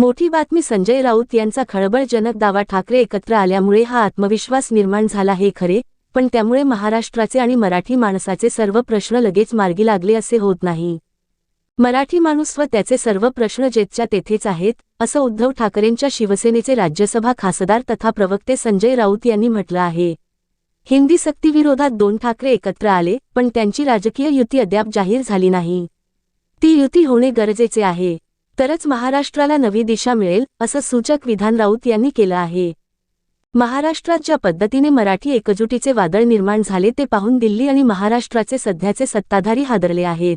मोठी बातमी संजय राऊत यांचा खळबळजनक दावा ठाकरे एकत्र आल्यामुळे हा आत्मविश्वास निर्माण झाला हे खरे पण त्यामुळे महाराष्ट्राचे आणि मराठी माणसाचे सर्व प्रश्न लगेच मार्गी लागले असे होत नाही. मराठी माणूस व त्याचे सर्व प्रश्न जेथच्या तेथेच आहेत असं उद्धव ठाकरेंच्या शिवसेनेचे राज्यसभा खासदार तथा प्रवक्ते संजय राऊत यांनी म्हटलं आहे. हिंदी सक्तीविरोधात दोन ठाकरे एकत्र आले पण त्यांची राजकीय युती अद्याप जाहीर झाली नाही. ती युती होणे गरजेचे आहे. तरच महाराष्ट्राला नवी दिशा मिळेल असं सूचक विधान राऊत यांनी केलं आहे. महाराष्ट्रात ज्या पद्धतीने मराठी एकजुटीचे वादळ निर्माण झाले ते पाहून दिल्ली आणि महाराष्ट्राचे सध्याचे सत्ताधारी हादरले आहेत.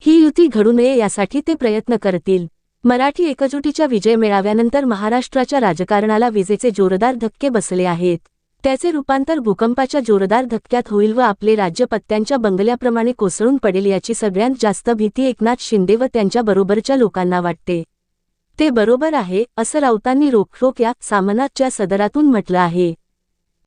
ही युती घडू नये यासाठी ते प्रयत्न करतील. मराठी एकजुटीच्या विजय मेळाव्यानंतर महाराष्ट्राच्या राजकारणाला विजेचे जोरदार धक्के बसले आहेत. त्याचे रूपांतर भूकंपाच्या जोरदार धक्क्यात होईल व आपले राज्य पत्त्यांच्या बंगल्याप्रमाणे कोसळून पडेल याची सगळ्यात जास्त भीती एकनाथ शिंदे व त्यांच्या बरोबरच्या लोकांना वाटते. ते बरोबर आहे असं राऊतांनी रोखोक या सामनाच्या सदरातून म्हटलं आहे.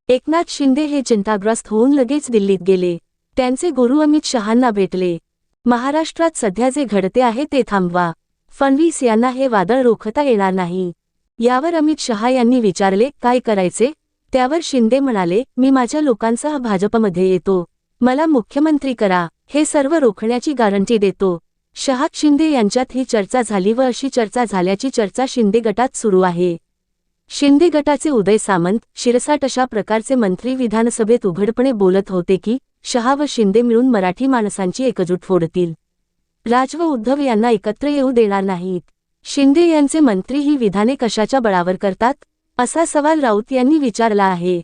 एकनाथ शिंदे हे चिंताग्रस्त होऊन लगेच दिल्लीत गेले. त्यांचे गुरु अमित शहांना भेटले. महाराष्ट्रात सध्या जे घडते आहे ते थांबवा. फडणवीस यांना हे वादळ रोखता येणार नाही. यावर अमित शहा यांनी विचारले काय करायचे? त्यावर शिंदे म्हणाले मी माझ्या लोकांसह भाजपमध्ये येतो. मला मुख्यमंत्री करा. हे सर्व रोखण्याची गॅरंटी देतो. शहात शिंदे यांच्यात ही चर्चा झाली व अशी चर्चा झाल्याची चर्चा शिंदे गटात सुरू आहे. शिंदे गटाचे उदय सामंत शिरसाट अशा प्रकारचे मंत्री विधानसभेत उघडपणे बोलत होते की शहा व शिंदे मिळून मराठी माणसांची एकजूट फोडतील. राज व उद्धव यांना एकत्र येऊ देणार नाहीत. शिंदे यांचे मंत्री ही विधाने कशाच्या बळावर करतात? असा सवाल राऊत यांनी विचारला आहे.